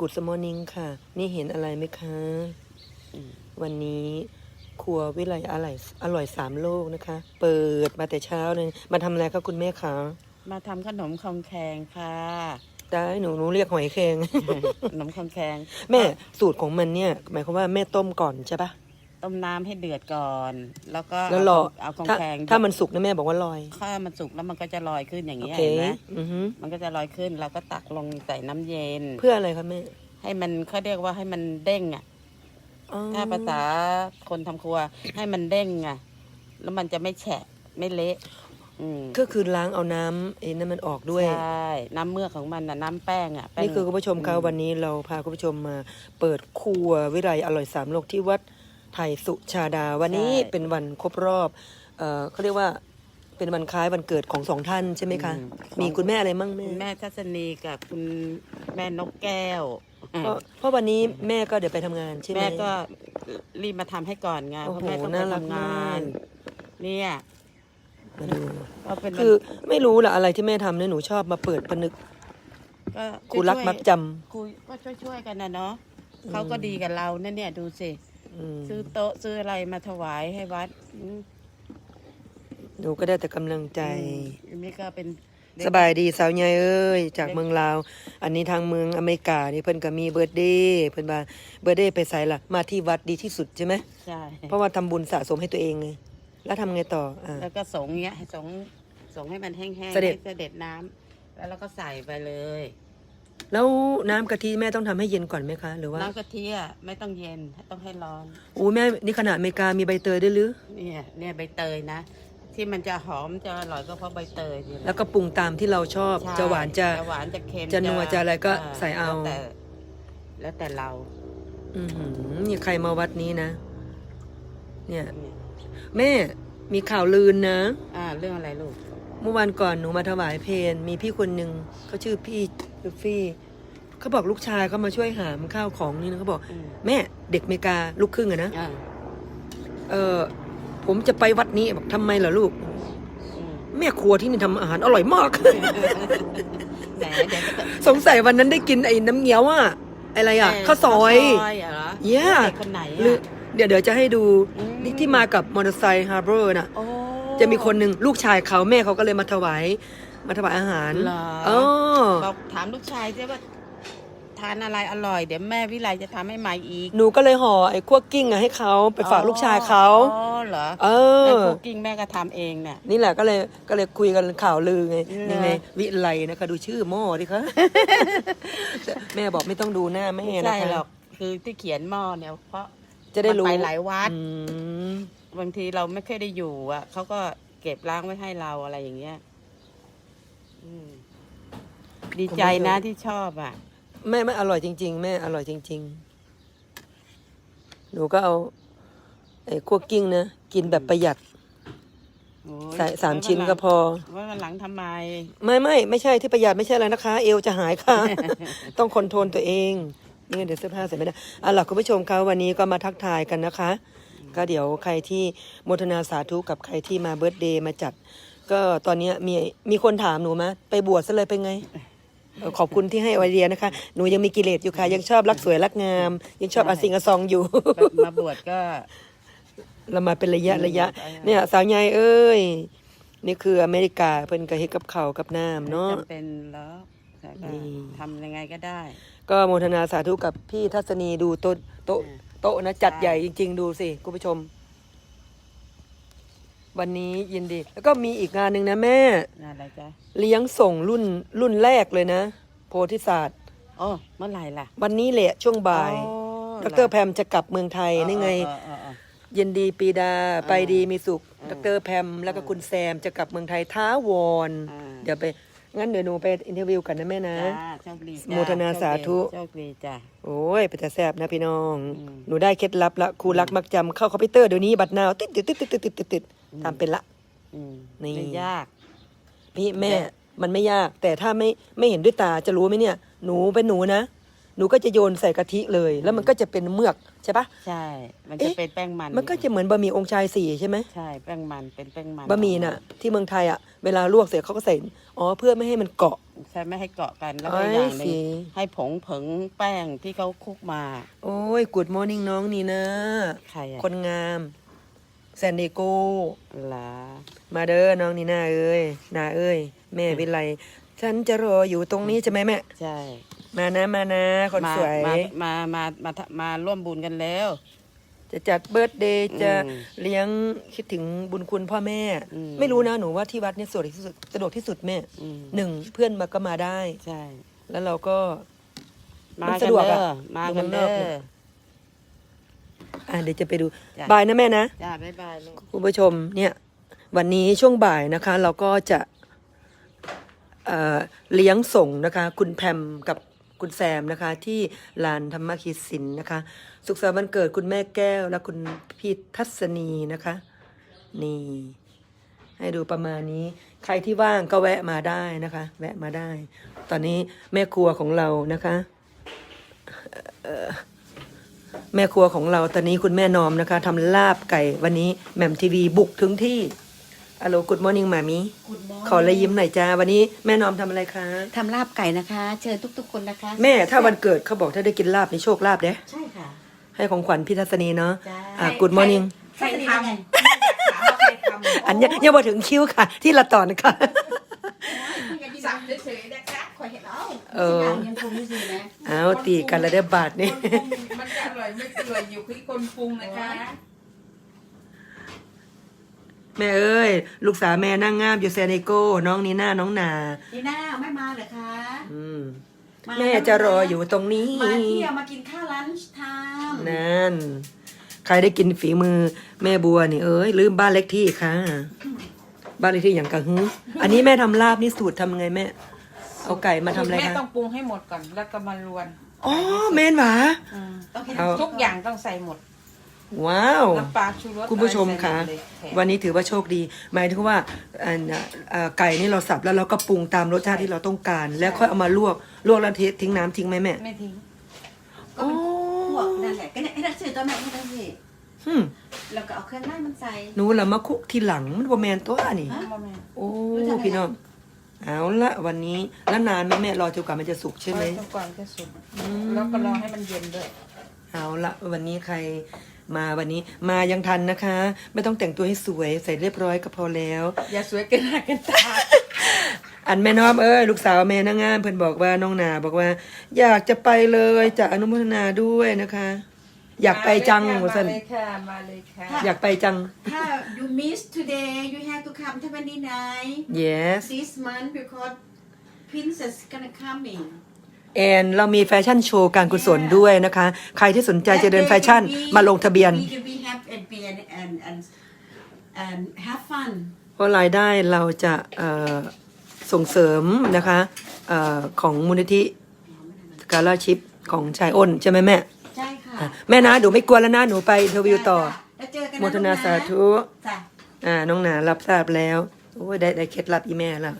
กุดสมอนิงค่ะ นี่เห็นอะไรไหมคะ วันนี้ครัววิไลอร่อยอร่อยสามโลกนะคะ เปิดมาแต่เช้าเลยมาทำอะไรคะคุณแม่คะมาทำขนมคองแคงค่ะได้หนูหนูเรียกหอยแครงขนมคองแคงแม่สูตรของมันเนี่ย หมายความว่าแม่ต้มก่อนใช่ปะ ต้มน้ำให้เดือดก่อน แล้วก็แล้วรอเอาคองถ้าแคงถ้ามันสุกนะแม่บอกว่าลอยข้ามันสุกแล้วมันก็จะลอยขึ้นอย่างโอนี้ยเคเห็นไหมอือฮึมันก็จะลอยขึ้นเราก็ตักลงใส่น้ำเย็น เพื่ออะไรคะแม่ให้มันเขาเรียกว่าให้มันเด้งอะ อ๋อถ้าภาษาคนทำครัว ให้มันเด้งอะ แล้วมันจะไม่แฉะไม่เละ อืมก็คือล้างเอาน้ำไอ้นั่นมันออกด้วย ใช่น้ำเมือกของมันน่ะน้ำแป้งอะแป้ง นี่คือคุณผู้ชมคะวันนี้เราพาคุณผู้ชมมาเปิดครัววิไลอร่อยสามโลกที่วัด ไทยสุชาดา วันนี้เป็นวันครบรอบเอ่อเขาเรียกว่าเป็นวันคล้ายวันเกิดของสองท่านใช่ไหมคะมีคุณแม่อะไรมั่งแม่ คุณแม่ทัศนีกับคุณแม่นกแก้ว เพราะเพราะวันนี้แม่ก็เดี๋ยวไปทำงานใช่ไหม แม่ก็รีบมาทำให้ก่อนไงโอ้เพโหราะแม่ต้องไปน่ารักทำงานมากเนี่ยมาดูก็เป็นคือไม่รู้ละอะไรที่แม่ทำเนี่ยหนูชอบมาเปิดผนึกก็ครูรักมักจคุยก็ช่วยๆกันนะเนาะเขาก็ดีกับเรานั่นเนี่ยดูสิำอืม ซื้อโต๊ะซื้ออะไรมาถวายให้วัดอืมหนูก็ได้แต่กำลังใจ อันนี้ก็เป็นเด็กสบายดีสาวใหญ่เอ้ยจากเมืองลาว อันนี้ทางเมืองอเมริกานี่เพิ่นก็มีเบิร์ดเดย์เพิ่นว่าเบิร์ดเดย์ไปไสล่ะมาที่วัดดีที่สุดใช่ไหมใช่เพราะว่าทำบุญสะสมให้ตัวเองไงแล้วทำไงต่ออ่า แล้วก็สงเงี้ยให้สงสงให้มันแห้งๆเสด็จ ให้เสด็จน้ำแล้วเราก็ใส่ไปเลย แล้วน้ำกะทิแม่ต้องทำให้เย็นก่อนไหมคะ หรือว่าน้ำกะทิอะไม่ต้องเย็นต้องให้ร้อน อู้แม่นี่ขนาดอเมริกามีใบเตยด้วยหรือ เนี่ยเนี่ยใบเตยนะ ที่มันจะหอมจะอร่อยก็เพราะใบเตยนี่แหละแล้วก็ปรุงตามที่เราชอบ ใช่จะหวานจะ หวานจะเค็มจะนัวจะอะไรก็ใส่เอา แล้วแต่แล้วแต่เราอือหือนี่ใครมาวัดนี้นะ เนี่ย เนี่ยแม่มีข่าวลืนนะ อ่าเรื่องอะไรลูกเมื่อวันก่อนหนูมาถวายเพลงมีพี่คนหนึ่งเขาชื่อพี่ลูฟี่เขาบอกลูกชายเขามาช่วยหามข้าวของนี่นะเขาบอกอืมแม่เด็กอเมริกาลูกครึ่งอะนะอ่าเออผมจะไปวัดนี้บอกทำไมเหรอลูกอืมแม่ครัวที่นี่ทำอาหารอร่อยมากแหมเดี๋ยวก็สงสัยวันนั้นได้กินไอ้น้ำเงี้ยวอะอะไรอะข้าวซอยข้าวซอยเหรอเย้เด็กคนไหนหรืออะเดี๋ยวเดี๋ยวจะให้ดูอืมนี่ที่มากับมอเตอร์ไซค์ฮาร์เบอร์น่ะโอ้ จะมีคนหนึ่งลูกชายเขาแม่เขาก็เลยมาถวายมาถวายอาหารเหรอ เออบอกถามลูกชายสิว่าทานอะไรอร่อย เดี๋ยวแม่วิไลจะทำให้ใหม่อีกหนูก็เลยห่อไอ้คั่วกิ้งอะให้เขาไปฝากลูกชายเขา อ๋อเหรอเอไอ้อคุกกิ้งแม่ก็ทำเองเนี่ย นี่แหละก็เลยก็เลยคุยกันข่าวลือไงเหรอยังไงวิไลนะคะดูชื่อหม้อดิคะแม่บอกไม่ต้องดูหน้าแม่ไม่นะใช่คะหรอก คือที่เขียนหม้อเนี่ยเพราะจะได้รู้มันไปหลายวัด อืม บางทีเราไม่เคยได้อยู่ อะเขาก็เก็บล้างไว้ให้เราอะไรอย่างเงี้ยอืมดีใจนะที่ชอบอะ แม่ไม่อร่อยจริง ๆ แม่อร่อยจริง ๆ หนูก็เอาไอ้คั่วกิ้งนะกินแบบประหยัดโอ้ยใส่สามชิ้นก็พอว่าวันหลังทำไม ไม่ไม่ไม่ใช่ที่ประหยัดไม่ใช่อะไรนะคะ เอวจะหายค่ะ ต้องคอนโทรลตัวเองนี่เดี๋ยวเสื้อผ้าใส่ไม่ได้อะหลักคุณผู้ชมคะวันนี้ก็มาทักทายกันนะคะ ก็เดี๋ยวใครที่โมทนาสาธุกับใครที่มาเบิร์ตเดย์มาจัด ก็ตอนเนี้ยมีมีคนถามหนูมะไปบวชซะเลยเป็นไงเอ่อขอบคุณที่ให้ไอเดียนะคะ หนูยังมีกิเลสอยู่ค่ะ ยังชอบรักสวยรักงาม ยังชอบอาสิงอาซองอยู่ มาบวชก็เรามาเป็นระยะระยะอืมเนี่ยสาวใหญ่เอ้ย นี่คืออเมริกาเพิ่นก็เฮ็ดกับข้าวกับน้ำเนาะจำเป็นแล้วแต่ก็นี่ทำยังไงก็ได้ ก็โมทนาสาธุกับพี่ทัศนีดูโต๊ะ โต๊ะโต๊ะนะจัดใช่ใหญ่จริง ๆ ดูสิคุณผู้ชม วันนี้ยินดี แล้วก็มีอีกงานหนึ่งนะแม่ งานอะไรจ๊ะเลี้ยงส่งรุ่นรุ่นแรกเลยนะ โพธิศาสตร์โอ้เมื่อไหร่ล่ะวันนี้แหละช่วงบ่ายอ๋อดรแพมจะกลับเมืองไทยนี่ไง เออเออเออ ยินดีปีดาไปดีมีสุขอืมดรแพมแล้วก็คุณแซมจะกลับเมืองไทยท้าวอนอ่า เดี๋ยวไป งั้นเดี๋ยวหนูไปอินเทอร์วิวกันนะแม่นะ จ้าโชคดีจ้ะโมทนาสาธุ โชคดีจ้ะ โอ้ยไปแต่แซบนะพี่น้องหนูได้เคล็ดลับละครูรักมักจำเข้าคอมพิวเตอร์เดี๋ยวนี้บัตรนาวติดติดติดติดติดติดติดทำเป็นละนี่ ไม่ยาก พี่แม่ มันไม่ยาก แต่ถ้าไม่ไม่เห็นด้วยตาจะรู้ไหมเนี่ย หนูเป็นหนูนะ หนูก็จะโยนใส่กะทิเลย แล้วมันก็จะเป็นเมือกใช่ปะ ใช่ มันจะเอ๊ะ เป็นแป้งมันมันก็จะเหมือนบะหมี่องค์ชายสี่ใช่ไหมใช่แป้งมันเป็นแป้งมันบะหมี่น่ะ ที่เมืองไทยอะเวลาลวกเสร็จเขาก็ใส่อ๋อเพื่อไม่ให้มันเกาะ ใช่ไม่ให้เกาะกันแล้วไอ้ก็อย่างหนึสิ งให้ผงผงแป้งที่เขาคลุกมาโอ้ยกูดมอร์นิ่งน้องนี่นะ ใครอะคนงามแซนดิโก ลามาเด้อน้องนี่นาเอ้ยนาเอ้ย แม่วิไลฉันจะรออยู่ตรงนี้ใช่ไหมแม่ ใช่ มานะมานะคนมาสวยมามามามามามาร่วมบุญกันแล้ว จะจัดเบิร์ตเดย์จะอืมเลี้ยงคิดถึงบุญคุณพ่อแม่ อืม ไม่รู้นะหนูว่าที่วัดเนี่ยสะดวกที่สุดสะดวกที่สุดแม่อืมหนึ่งเพื่อนมาก็มาได้ ใช่ แล้วเราก็ มามันกัสะนดวกเด้อะอมากันอยู่เด้เมืองนอกเนี่อยอะเดี๋ยวจะไปดูจ้ะ บายนะแม่นะ จ้าบ๊ายบายลูก คุณผู้ชมเนี่ยวันนี้ช่วงบ่ายนะคะ เราก็จะเอ่อเลี้ยงส่งนะคะ คุณแพมกับ คุณแซมนะคะ ที่ลานธรรมคิดสินนะคะ สุขสันต์วันเกิดคุณแม่แก้วและคุณพี่ทัศนีนะคะ นี่ ให้ดูประมาณนี้ ใครที่ว่างก็แวะมาได้นะคะ แวะมาได้ ตอนนี้แม่ครัวของเรานะคะแม่ครัวของเราตอนนี้คุณแม่นอมนะคะทำลาบไก่วันนี้แหม่มทีวีบุกถึงที่ อโลกุดมอร์นิ่งมามีขอเลยยิ้มหน่อยจ้า วันนี้แม่นอมทำอะไรคะทำลาบไก่นะคะ เชิญทุกๆคนนะคะ แม่ถ้าวันเกิดเขาบอกถ้าได้กินลาบในโชคลาบเด้ใช่ค่ะ ให้ของขวัญพี่ทัศนีเนาะจ้าอะกุดมอร์นิ่งใครทำอันยังยังมาถึงคิ้วค่ะ ที่ละตอนค่ะสั่งเฉยๆนะคะคอยเห็นเอาเออยังคงไม่ซื้อนะเอาตีกันแล้วได้บาทนี่คนปรุงมันจะอร่อยไม่อร่อยอยู่ที่คนปรุงนะคะ แม่เอ้ย ลูกสาวแม่นั่งงามอยู่แซนดิโก้ น้องนีน่าน้องนาดีน่าไม่มาเหรอคะอืมาแม่จะรออยู่ตรงนี้ มาเที่ยวมากินข้าวลันช์ไทม์นั่น ใครได้กินฝีมือแม่บัวนี่เอ้ยลืมบ้านเล็กที่ค่ะ บ้านเล็กที่อย่างกะฮึอันนี้แม่ทำลาบนี่สูตรทำไงแม่ เอาไก่มาทำอะไรแม่คะต้องปรุงให้หมดก่อนแล้วก็มาลวนอ๋อเมนหวาอืมต้องเห็นเอา ทุกอย่างต้องใส่หมด ว้าว น้ำปลาชูรสคุณผู้ชมคะอไรใส่หมดเลยวันนี้ถือว่าโชคดี หมายถึงว่าอันน่ะเอ่อไก่นี่เราสับแล้วเราก็ปรุงตามรสชาติที่เราต้องการ แล้วค่อยเอามาลวกลวกแล้วเททิ้งน้ำทิ้งไหมแม่ไม่ทิ้งก็เป็นพวกนั่นแหละก็เนี่ยให้นักสื่อตัวแม่ให้นักสื่อหึมแล้วก็เอาเครื่องไล่มันใส่หนูละมาคุกทีหลังมันบ่แมนตัวนี่ ฮะ บ่แม่นโอ้พี่น้องเอาละวันนี้แล้วนานไหมแม่รอจนกว่ามันจะสุกใช่ไหมจนกว่าจะสุกแล้วก็รอให้มันเย็นด้วย เอาละวันนี้ใคร มาวันนี้มายังทันนะคะ ไม่ต้องแต่งตัวให้สวยใส่เรียบร้อยก็พอแล้ว อย่าสวยเกินหน้าเกินตา อันแม่น้อมเอ้ยลูกสาวแม่นางงามเพิ่นบอกว่าน้องนาบอกว่า อยากจะไปเลยจะอนุโมทนาด้วยนะคะ อยากไปจังมาว่าซั่นเลยค่ะมาเลยค่ะอยากไปจัง ถ้า you miss today you have to come to 29 yes this month because princess gonna coming แอนเรามีแฟชั่นโชว์การกุศลด้วยนะคะ ใครที่สนใจจะเดินแฟชั่นมาลงทะเบียน We can be happy and be and and and and have fun เพราะรายได้เราจะเอ่อส่งเสริมนะคะเออของมูลนิธิสกาลาชิพของชายอ้น ใช่ไหมแม่ใช่ค่ะอะแม่นะหนูไม่กลัวแล้วนะ หนูไปอินเทอร์วิวต่อ แล้วเจอกันโมทนาสาธุจ้ะอ่าน้องหนารับทราบแล้ว โอ้ยได้ได้เคล็ดลับอีแม่แล้ว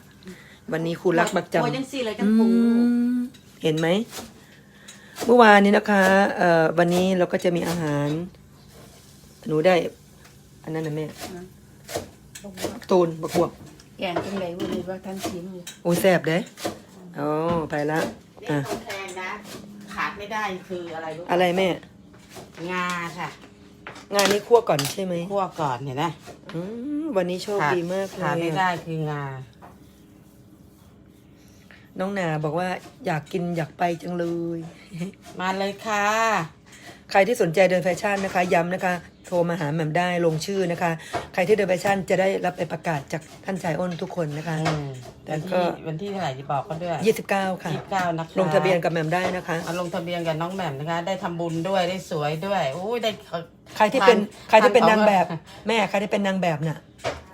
วันนี้ครูรักบักจำโอ้ยจังสี่เลยจัอืงปู ม เห็นไหม เมื่อวานนี้นะคะเอ่อวันนี้เราก็จะมีอาหาร หนูได้ อันนั้นนะแม่ตูนบักบวบแกงจังไรวันนี้ว่าท่านชิมอยู่โอ้ยแซ่บเด้โอ้ไปละนี่อะของแพงนะ ขาดไม่ได้คืออะไรรู้อะไรแม่ งาค่ะงานนี้คั่วก่อนใช่ไหมคั่วก่อนเห็นไหมอืมวันนี้โชคขาดดีมากเลขาดไม่ยได้อะคืองา น้องนาบอกว่าอยากกินอยากไปจังเลย มาเลยค่ะ ใครที่สนใจเดินแฟชั่นนะคะ ย้ำนะคะ โทรมาหาแหม่มได้ลงชื่อนะคะ ใครที่เดินแฟชั่นจะได้รับไปประกาศจากท่านชายอ้นทุกคนนะคะ อืมแล้วันวก็ ที่วันที่เท่าไหร่จะบอกก็ด้วย29ค่ะยี่สิบเก้านะคะลงทะเบียนกับแหม่มได้นะคะมาลงทะเบียนกับน้องแหม่มนะคะ ได้ทำบุญด้วยได้สวยด้วยโอ้ยได้ใครที่เป็นทใครที่เป็นทนางแบบ แม่ใครที่เป็นนางแบบน่ะ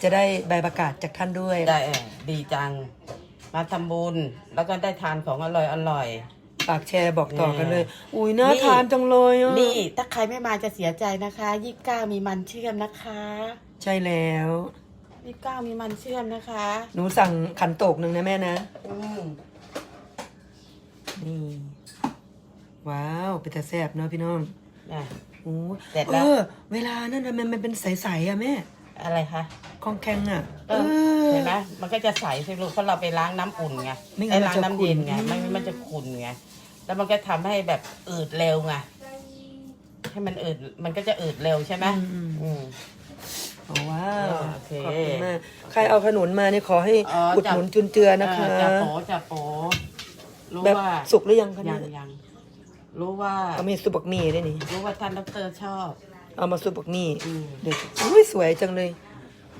จะได้ใบประกาศจากท่านด้วย ได้เออดีจัง มาทำบุญ แล้วก็ได้ทานของอร่อยอร่อย ฝากแชร์บอกต่อกันเลย อุ้ยน่านี่ ทานจังเลยอะนี่ถ้าใครไม่มาจะเสียใจนะคะยี่สิบเก้ามีมันเชื่อมนะคะใช่แล้วยี่สิบเก้ามีมันเชื่อมนะคะ หนูสั่งขันโตกหนึ่งนะแม่นะ อืมนี่ ว้าวเป็นแต่แซ่บเนาะพี่น้องนะโอ้เสร็จเอแล้วอเวลานั่นน่ะมันมันเป็นใสๆอะแม่ อะไรคะคองแข็งอะเออเห็นไหมมันก็จะใสสิลูกเพราะเราไปล้างน้ำอุ่นไงไม่งั้นไอ้ล้างน้ำเย็นไงมันจะขุ่นไม่มันจะขุ่นไงแล้วมันก็ทำให้แบบอืดเร็วไงให้มันอืดมันก็จะอืดเร็วใช่ไหมอืม โอ้ว้าวโอเคขอบคุณมากใครเอาขนุนมาเนี่ยขอให้อ๋ออุดหนุนจุนเจือนะคะ เออจะโปจะโปรู้แบบว่าสุกหรือยังคะยัเนี่ยงยังรู้ว่าเอามีสุบักหมี่ด้วยนี่ รู้ว่าท่านดรชอบ เอามาสุบักหมี่อืมเดี๋ยวอุ้ยสวยจังเลย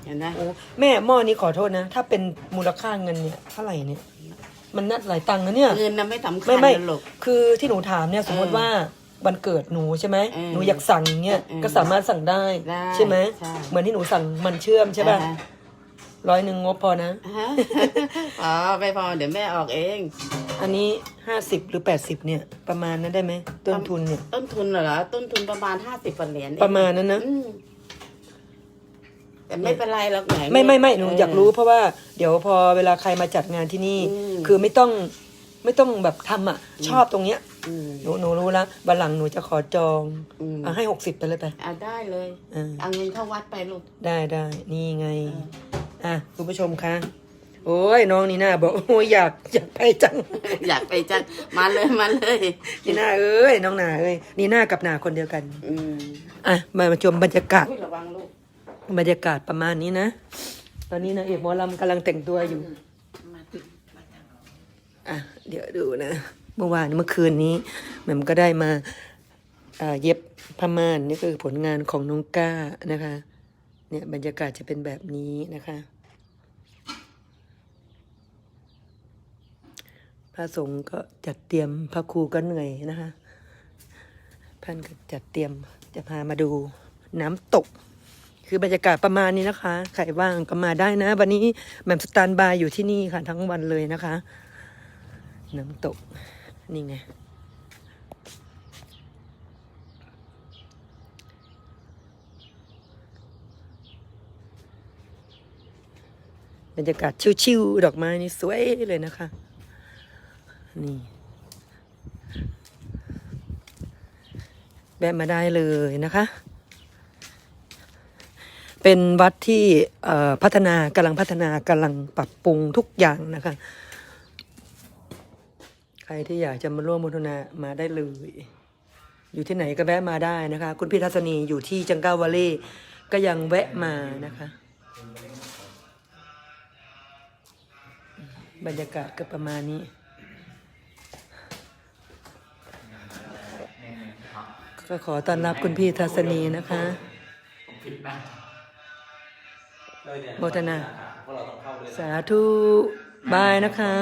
เห็นไหมโอ้แม่หม้อนี้ขอโทษนะ ถ้าเป็นมูลค่าเงินเนี่ยเท่าไหร่เนี่ย มันนัดหลายตังค์นะเนี่ยเงินน่ะไม่สำคัไม่ญไม่นะลูกคือที่หนูถามเนี่ยสมมติว่าวันเกิดหนูใช่ไหมเออหนูอยากสั่งเนี่ยเออก็สามารถสั่งได้ได้ใช่ไหมใช่เหมือนที่หนูสั่งมันเชื่อมใช่ป่ะอ่าฮ ร้อยหนึ่งงบพอนะฮะอ๋อไม่พอเดี๋ยวแม่ออกเอง อันนี้ห้าสิบหรือแปดสิบเนี่ย ประมาณนั้นได้ไหมต้นทุนเนี่ย ต้นทุนเหรอต้นทุนประมาณห้าสิบเหรียญเองประมาณนั้นนะอืมแต่ไม่เป็นไรหรอกแหมไม่ไม่ไม่หนูเอยากรู้เพราะว่าเดี๋ยวพอเวลาใครมาจัดงานที่นี่อืมคือไม่ต้องไม่ต้องแบบทำอะ ชอบตรงเนี้ยอืมหนูหนูรู้แล้ววันหลังหนูจะขอจองอืมเอาให้หกสิบไปเลยไปอะได้เลยอ่าเอาเงินเข้าวัดไปลูกได้ได้นี่ไง อะคุณผู้ชมคะโอ้ยน้องนีน่าบอกโอ้ยอยากอยากไปจัง อยากไปจังมาเลยมาเลยนีน่าเอ้ยน้องนาเอ้ยนีน่ากับนาคนเดียวกันอืมอะมามาชมบรรยากาศอุ๊ยระวังลูกบรรยากาศประมาณนี้นะตอนนี้นางเอกหมอลำกำลังแต่งตัวอยู่อะเดี๋ยวดูนะ เมื่อวานเมื่อคืนนี้แหม่มก็ได้มาอ่าเย็บผ้าม่านนี่คือผลงานของน้องก้านะคะ เนี่ยบรรยากาศจะเป็นแบบนี้นะคะ พระสงฆ์ก็จัดเตรียมพระครูก็เหนื่อยนะคะท่านก็จัดเตรียมจะพามาดูน้ำตก คือบรรยากาศประมาณนี้นะคะ ใครว่างก็มาได้นะ วันนี้แหม่มสแตนบายอยู่ที่นี่ค่ะ ทั้งวันเลยนะคะ น้ำตก นี่ไงบรรยากาศชิวๆดอกไม้นี่สวยเลยนะคะ นี่ แวะมาได้เลยนะคะ เป็นวัดที่พัฒนากำลังพัฒนากำลังปรับปรุงทุกอย่างนะคะ ใครที่อยากจะมาร่วมบุญนามาได้เลย อยู่ที่ไหนก็แวะมาได้นะคะ คุณพี่ทัศนีอยู่ที่จังก้าวาเล่ก็ยังแวะมานะคะบรรยากาศก็ประมาณนี้ ก็ขอต้อนรับคุณพี่ทัศนีนะคะโมทนา สาธุ บายนะคะ